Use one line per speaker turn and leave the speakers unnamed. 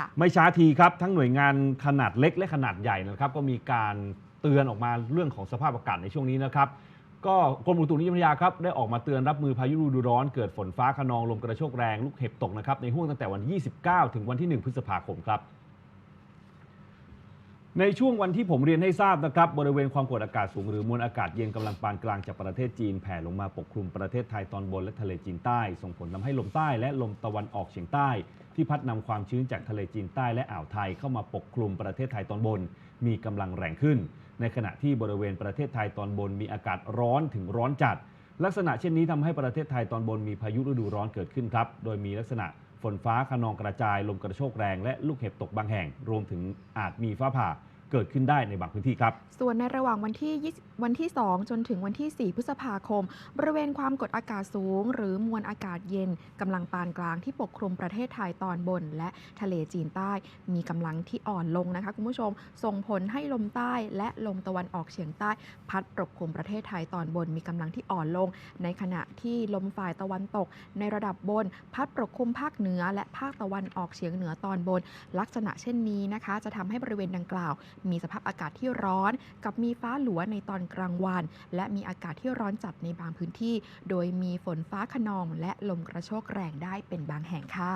ค่ะ
ไม่ช้าทีครับทั้งหน่วยงานขนาดเล็กและขนาดใหญ่นะครับก็มีการเตือนออกมาเรื่องของสภาพอากาศในช่วงนี้นะครับก็กรมอุตุนิยมวิทยาครับได้ออกมาเตือนรับมือพายุฤดูร้อนเกิดฝนฟ้าขนองลมกระโชกแรงลูกเห็บตกนะครับในห่วงตั้งแต่วันที่29 ถึงวันที่ 1 พฤษภาคมครับ ในช่วงวันที่ผมเรียนให้ทราบนะครับ บริเวณความกดอากาศสูงหรือมวลอากาศเย็นกำลังปานกลางจากประเทศจีนแผ่ลงมาปกคลุมประเทศไทยตอนบนและทะเลจีนใต้ ส่งผลทำให้ลมใต้และลมตะวันออกเฉียงใต้ ที่พัดนำความชื้นจากทะเลจีนใต้และอ่าวไทยเข้ามาปกคลุมประเทศไทยตอนบน มีกำลังแรงขึ้น ในขณะที่บริเวณประเทศไทยตอนบนมีอากาศร้อนถึงร้อนจัด ลักษณะเช่นนี้ทำให้ประเทศไทยตอนบนมีพายุฤดูร้อนเกิดขึ้นครับ โดยมีลักษณะฝนฟ้าขนองกระจายลมกระโชกแรงและลูกเห็บตกบางแห่ง รวมถึงอาจมีฟ้าผ่า เกิดขึ้นได้ในบางพื้นที่ครับ
ส่วนในระหว่างวันที่20วันที่ 2 จนถึงวันที่ 4 พฤษภาคม บริเวณความกดอากาศสูง หรือมวลอากาศเย็นกำลังปานกลางที่ปกคลุมประเทศไทยตอนบน และทะเลจีนใต้ มีกำลังที่อ่อนลงนะคะคุณผู้ชม ส่งผลให้ลมใต้และลมตะวันออกเฉียงใต้ พัดปกคลุมประเทศไทยตอนบน มีกำลังที่อ่อนลง ในขณะที่ลมฝ่ายตะวันตก ในระดับบน พัดปกคลุมภาคเหนือ และภาคตะวันออกเฉียงเหนือตอนบน ลักษณะเช่นนี้นะคะ จะทำให้บริเวณดังกล่าวมีสภาพอากาศที่ร้อน กับมีฟ้าหลัวในตอนกลางวัน และมีอากาศที่ร้อนจัดในบางพื้นที่ โดยมีฝนฟ้าขนองและลมกระโชกแรงได้เป็นบางแห่งค่ะ